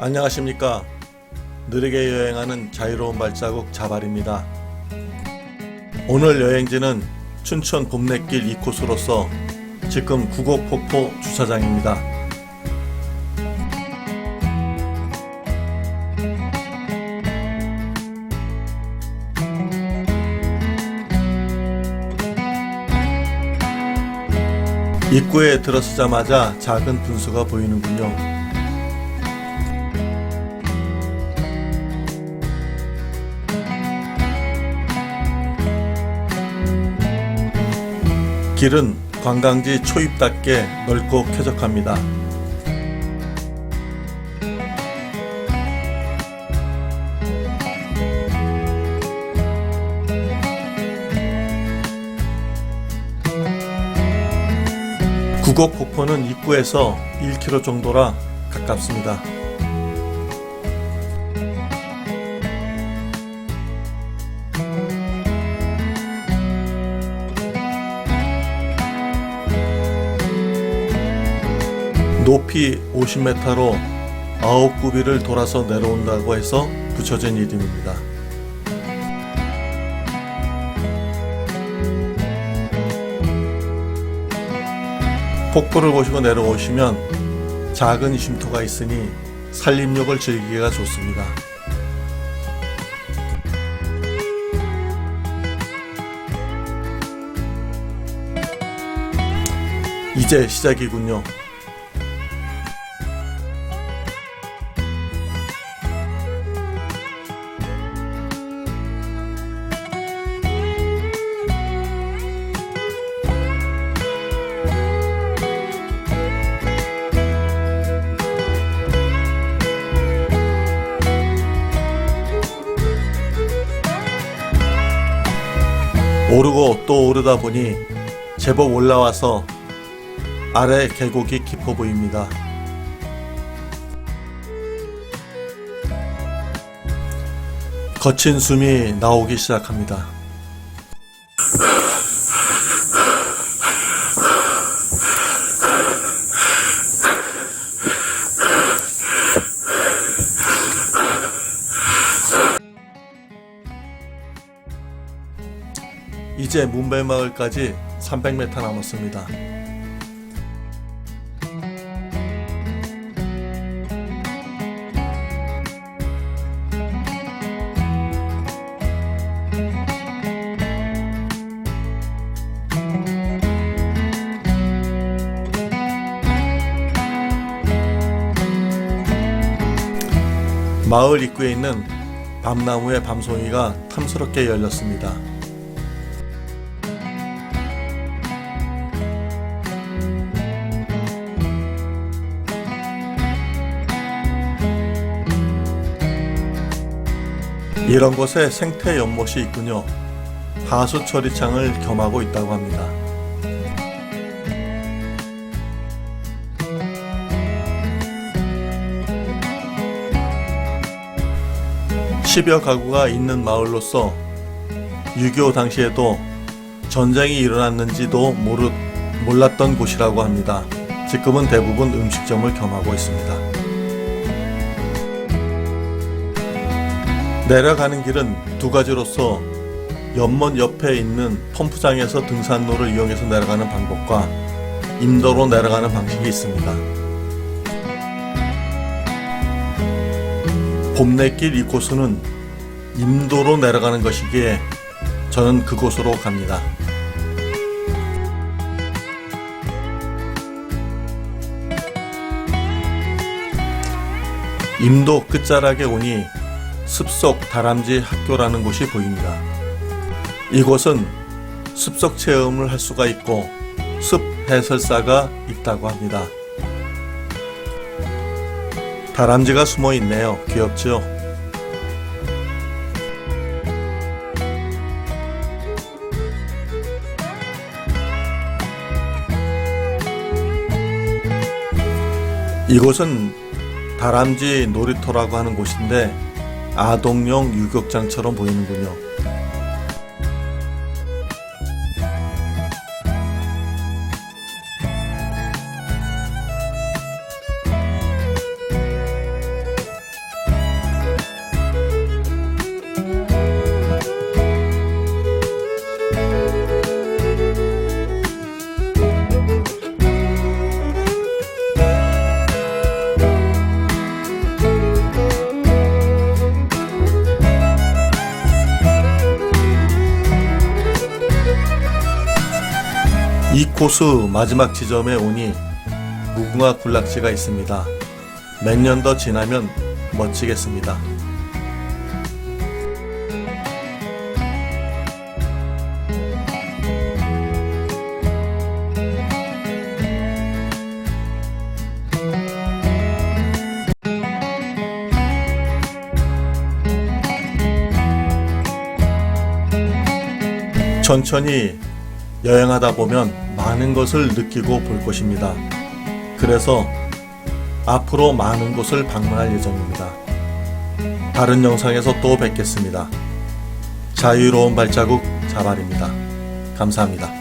안녕하십니까. 느리게 여행하는 자유로운 발자국 자발입니다. 오늘 여행지는 춘천 봄내길 2코스로서 지금 구곡폭포 주차장입니다. 입구에 들어서자마자 작은 분수가 보이는군요. 길은 관광지 초입답게 넓고 쾌적합니다. 구곡 폭포는 입구에서 1km 정도라 가깝습니다. 높이 50m로 9구비를 돌아서 내려온다고 해서 붙여진 이름입니다. 폭포를 보시고 내려오시면 작은 쉼터가 있으니 산림욕을 즐기기가 좋습니다. 이제 시작이군요. 오르고 또 오르다 보니 제법 올라와서 아래 계곡이 깊어 보입니다. 거친 숨이 나오기 시작합니다. 이제 문배마을까지 300m 남았습니다. 마을 입구에 있는 밤나무의 밤송이가 탐스럽게 열렸습니다. 이런 곳에 생태 연못이 있군요. 하수 처리창을 겸하고 있다고 합니다. 10여 가구가 있는 마을로서 6.25 당시에도 전쟁이 일어났는지도 모르, 몰랐던 곳이라고 합니다. 지금은 대부분 음식점을 겸하고 있습니다. 내려가는 길은 두 가지로서 연못 옆에 있는 펌프장에서 등산로를 이용해서 내려가는 방법과 임도로 내려가는 방식이 있습니다. 봄내길 이곳은 임도로 내려가는 것이기에 저는 그곳으로 갑니다. 임도 끝자락에 오니 습속 다람쥐 학교라는 곳이 보입니다. 이곳은 습속 체험을 할 수가 있고 습 해설사가 있다고 합니다. 다람쥐가 숨어 있네요. 귀엽죠? 이곳은 다람쥐 놀이터라고 하는 곳인데 아동용 유격장처럼 보이는군요. 코스 마지막 지점에 오니 무궁화 군락지가 있습니다. 몇 년 더 지나면 멋지겠습니다. 천천히 여행하다 보면 많은 것을 느끼고 볼 것입니다. 그래서 앞으로 많은 곳을 방문할 예정입니다. 다른 영상에서 또 뵙겠습니다. 자유로운 발자국 자발입니다. 감사합니다.